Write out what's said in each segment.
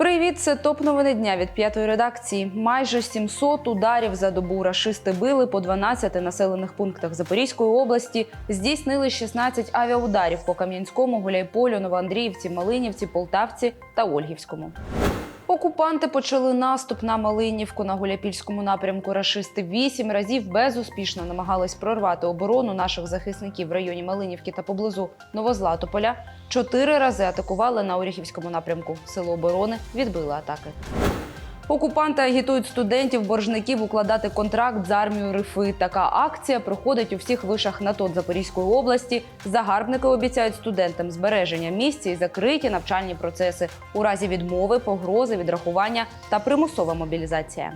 Привіт, це топ новини дня від п'ятої редакції. Майже 700 ударів за добу рашисти били по 12 населених пунктах Запорізької області. Здійснили 16 авіаударів по Кам'янському, Гуляйполю, Новоандріївці, Малинівці, Полтавці та Ольгівському. Окупанти почали наступ на Малинівку на Гуляпільському напрямку. Рашисти вісім разів безуспішно намагались прорвати оборону наших захисників в районі Малинівки та поблизу Новозлатополя. Чотири рази атакували на Оріхівському напрямку. Сили оборони відбили атаки. Окупанти агітують студентів боржників укладати контракт з армією РИФИ. Така акція проходить у всіх вишах НАТО Запорізької області. Загарбники обіцяють студентам збереження місця і закриті навчальні процеси у разі відмови, погрози, відрахування та примусова мобілізація.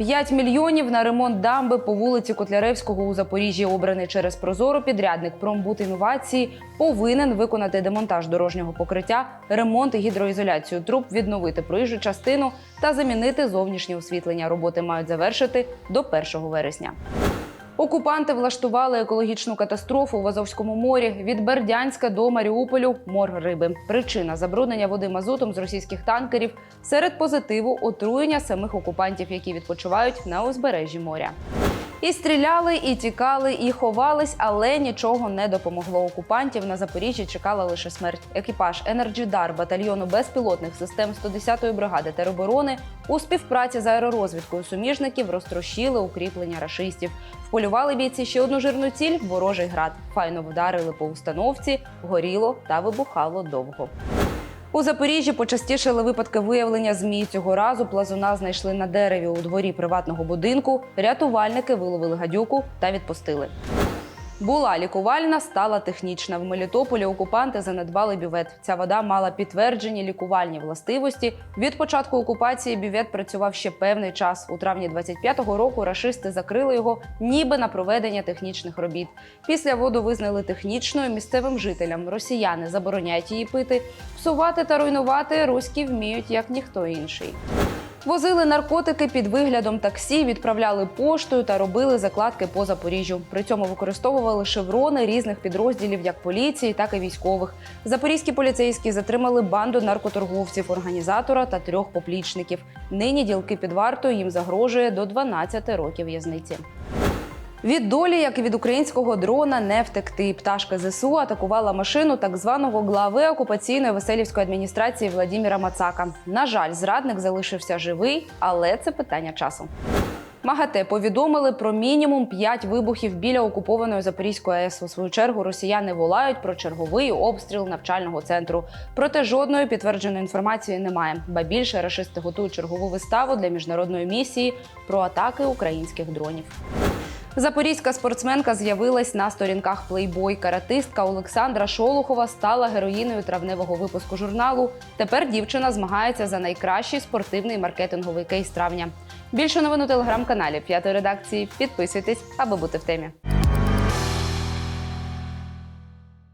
5 мільйонів на ремонт дамби по вулиці Котляревського у Запоріжжі, обраний через прозоро підрядник Промбут інновації, повинен виконати демонтаж дорожнього покриття, ремонт і гідроізоляцію труб, відновити проїжджу частину та замінити зовнішнє освітлення. Роботи мають завершити до 1 вересня. Окупанти влаштували екологічну катастрофу в Азовському морі від Бердянська до Маріуполю мор риби. Причина забруднення води мазутом з російських танкерів серед позитиву отруєння самих окупантів, які відпочивають на узбережжі моря. І стріляли, і тікали, і ховались, але нічого не допомогло. Окупантів на Запоріжжі чекала лише смерть. Екіпаж «Енерджідар» батальйону безпілотних систем 110-ї бригади тероборони у співпраці з аеророзвідкою суміжників розтрощили укріплення рашистів. Вполювали бійці ще одну жирну ціль ворожий град. Файно вдарили по установці, горіло та вибухало довго. У Запоріжжі почастішили випадки виявлення змій. Цього разу плазуна знайшли на дереві у дворі приватного будинку. Рятувальники виловили гадюку та відпустили. Була лікувальна, стала технічна. В Мелітополі окупанти занедбали бювет. Ця вода мала підтверджені лікувальні властивості. Від початку окупації бювет працював ще певний час. У травні 25-го року рашисти закрили його ніби на проведення технічних робіт. Після воду визнали технічною місцевим жителям. Росіяни забороняють її пити. Псувати та руйнувати руські вміють як ніхто інший. Возили наркотики під виглядом таксі, відправляли поштою та робили закладки по Запоріжжю. При цьому використовували шеврони різних підрозділів, як поліції, так і військових. Запорізькі поліцейські затримали банду наркоторговців, організатора та трьох поплічників. Нині ділки під вартою їм загрожує до 12 років в'язниці. Від долі, як і від українського дрона, не втекти. Пташка ЗСУ атакувала машину так званого глави окупаційної веселівської адміністрації Владіміра Мацака. На жаль, зрадник залишився живий, але це питання часу. МАГАТЕ повідомили про мінімум 5 вибухів біля окупованої Запорізької АЕС. У свою чергу росіяни волають про черговий обстріл навчального центру. Проте жодної підтвердженої інформації немає. Ба більше рашисти готують чергову виставу для міжнародної місії про атаки українських дронів. Запорізька спортсменка з'явилась на сторінках плейбой. Каратистка Олександра Шолохова стала героїною травневого випуску журналу. Тепер дівчина змагається за найкращий спортивний маркетинговий кейс травня. Більше новин у телеграм-каналі п'ятої редакції. Підписуйтесь, аби бути в темі.